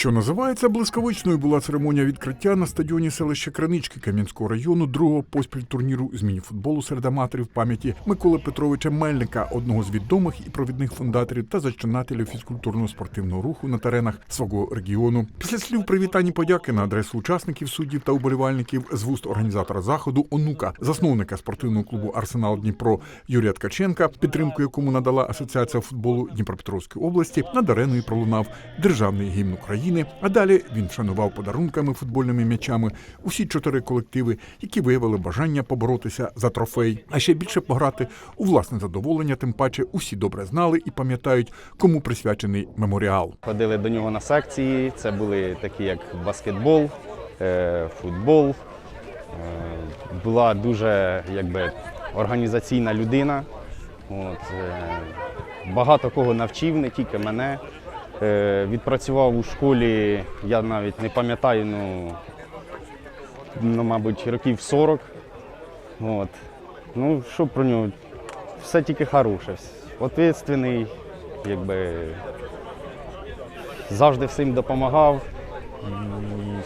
Що називається блискавичною була церемонія відкриття на стадіоні селища Кранички Кам'янського району другого поспіль турніру з міні-футболу серед аматорів пам'яті Миколи Петровича Мельника, одного з відомих і провідних фундаторів та зачинателів фізкультурного спортивного руху на теренах свого регіону. Після слів привітань і подяки на адресу учасників, суддів та уболівальників з вуст організатора заходу онука, засновника спортивного клубу Арсенал Дніпро Юрія Ткаченка, підтримку якому надала Асоціація футболу Дніпропетровської області, над ареною пролунав державний гімн України. А далі він вшанував подарунками футбольними м'ячами усі чотири колективи, які виявили бажання поборотися за трофей, а ще більше пограти у власне задоволення. Тим паче усі добре знали і пам'ятають, кому присвячений меморіал. Ходили до нього на секції. Це були такі, як баскетбол, е, футбол. Е, Була дуже якби, організаційна людина. От, е, багато кого навчив, не тільки мене. Е, Відпрацював у школі, я навіть не пам'ятаю, ну, ну мабуть, років 40. От. Ну, що про нього? Все тільки хороше. Ответственний, якби завжди всім допомагав.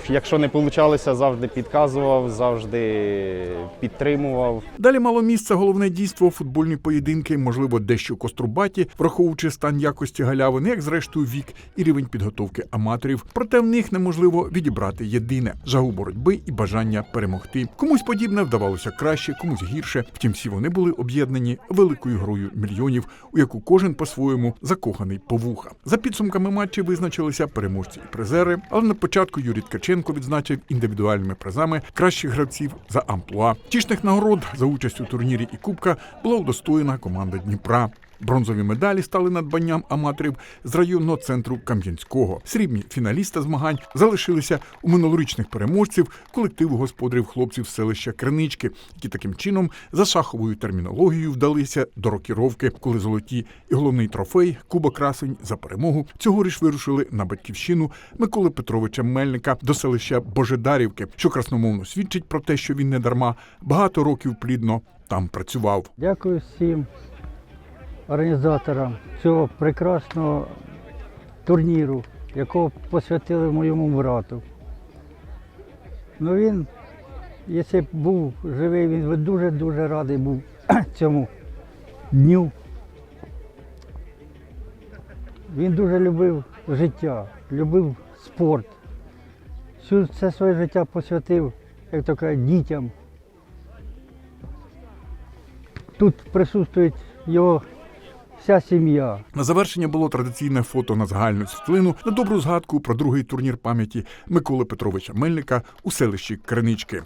Якщо не вийшло, завжди підказував, завжди підтримував. Далі мало місце головне дійство футбольні поєдинки, можливо, дещо кострубаті, враховуючи стан якості галявини, як зрештою вік і рівень підготовки аматорів. Проте в них неможливо відібрати єдине жагу боротьби і бажання перемогти. Комусь подібне вдавалося краще, комусь гірше. Втім, всі вони були об'єднані великою грою мільйонів, у яку кожен по-своєму закоханий по вуха. За підсумками матчів визначилися переможці і призери. Але на початку Юрій Ткаченко відзначив індивідуальними призами кращих гравців за амплуа. Тішних нагород за участь у турнірі і кубка була удостоєна команда Дніпра. Бронзові медалі стали надбанням аматорів з районного центру Кам'янського. Срібні фіналіста змагань залишилися у минулорічних переможців колективу господарів хлопців селища Кринички, які таким чином за шаховою термінологією вдалися до рокіровки, коли золоті і головний трофей Куба Красень за перемогу цьогоріч вирушили на батьківщину Миколи Петровича Мельника до селища Божедарівки, що красномовно свідчить про те, що він не дарма багато років плідно там працював. Дякую всім організаторам цього прекрасного турніру, якого посвятили моєму брату. Ну він, якщо б був живий, він би дуже-дуже радий був цьому дню. Він дуже любив життя, любив спорт. Всю все своє життя посвятив, як то кажуть, дітям. Тут присутствує його вся сім'я. На завершення було традиційне фото на загальну світлину на добру згадку про другий турнір пам'яті Миколи Петровича Мельника у селищі Кринички.